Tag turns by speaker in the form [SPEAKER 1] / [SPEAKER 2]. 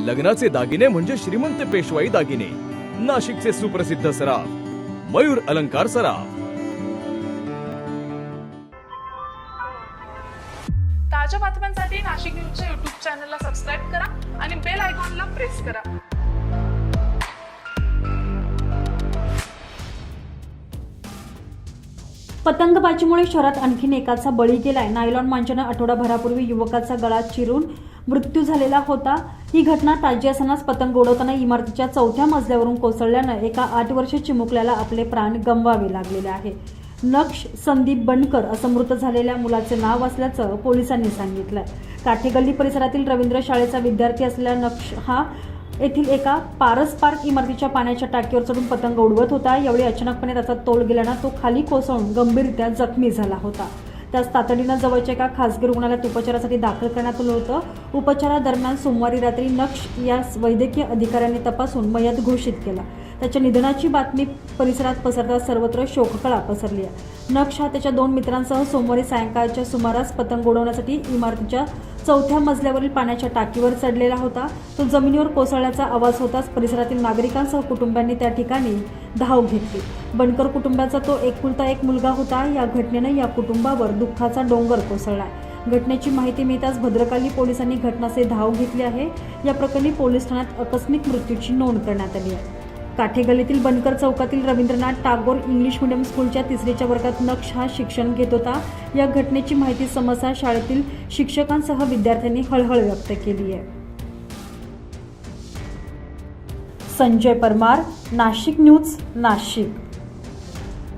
[SPEAKER 1] लग्नाचे दागिने म्हणजे श्रीमंत पेशवाई दागिने. नाशिकचे सुप्रसिद्ध सराफ. मयूर अलंकार सराफ.
[SPEAKER 2] ताज्या बातम्यांसाठी नाशिक न्यूजच्या युट्यूब चॅनलला सबस्क्राईब करा आणि बेल आयकॉनला प्रेस करा.
[SPEAKER 3] पतंगबाजीमुळे शहरात आणखीन एकाचा बळी गेलाय. नायलॉन मांजानं आठवडाभरापूर्वी युवकाचा गळा चिरून मृत्यू झालेला होता. ही घटना ताजी असतानाच पतंग उडवताना इमारतीच्या चौथ्या मजल्यावरून कोसळल्यानं एका आठ वर्ष चिमुकल्याला आपले प्राण गमवावे लागलेले आहे. नक्ष संदीप बनकर असं मृत झालेल्या मुलाचे नाव असल्याचं पोलिसांनी सांगितलं काठेगल्ली परिसरातील रवींद्र शाळेचा विद्यार्थी असलेला नक्ष हा येथील एका पारस पार्क इमारतीच्या पाण्याच्या टाकीवर चढून पतंग उडवत होता. यावेळी अचानकपणे त्याचा तोल गेल्यानं तो खाली कोसळून गंभीररित्या जखमी झाला होता. त्यास तातडीनं जवळच्या एका खासगी रुग्णालयात उपचारासाठी दाखल करण्यात आलं होतं. उपचारादरम्यान सोमवारी रात्री नक्ष यास वैद्यकीय अधिकाऱ्यांनी तपासून मयत घोषित केला. त्याच्या निधनाची बातमी परिसरात पसरताच सर्वत्र शोककळा पसरली आहे. नक्ष हा त्याच्या दोन मित्रांसह सोमवारी सायंकाळच्या सुमारास पतंग उडवण्यासाठी इमारतीच्या चौथ्या मजल्यावरील पाण्याच्या टाकीवर चढलेला होता. तो जमिनीवर कोसळण्याचा आवाज होताच परिसरातील नागरिकांसह कुटुंबियांनी त्या ठिकाणी धाव घेतली. बनकर कुटुंबाचा तो एकुलता एक मुलगा होता. या घटनेनं या कुटुंबावर दुःखाचा डोंगर कोसळला घटनेची माहिती मिळताच भद्रकाली पोलिसांनी घटनास्थळी धाव घेतली आहे. या प्रकरणी पोलीस ठाण्यात आकस्मिक मृत्यूची नोंद करण्यात आली आहे. काठेगल्लीतील बनकर चौकातील रवींद्रनाथ टागोर इंग्लिश मिडियम स्कूलच्या तिसरीच्या वर्गात नक्ष हा शिक्षण घेत होता. या घटनेची माहिती समजता शाळेतील शिक्षकांसह विद्यार्थ्यांनी हळहळ व्यक्त केली आहे. संजय परमार नाशिक न्यूज नाशिक.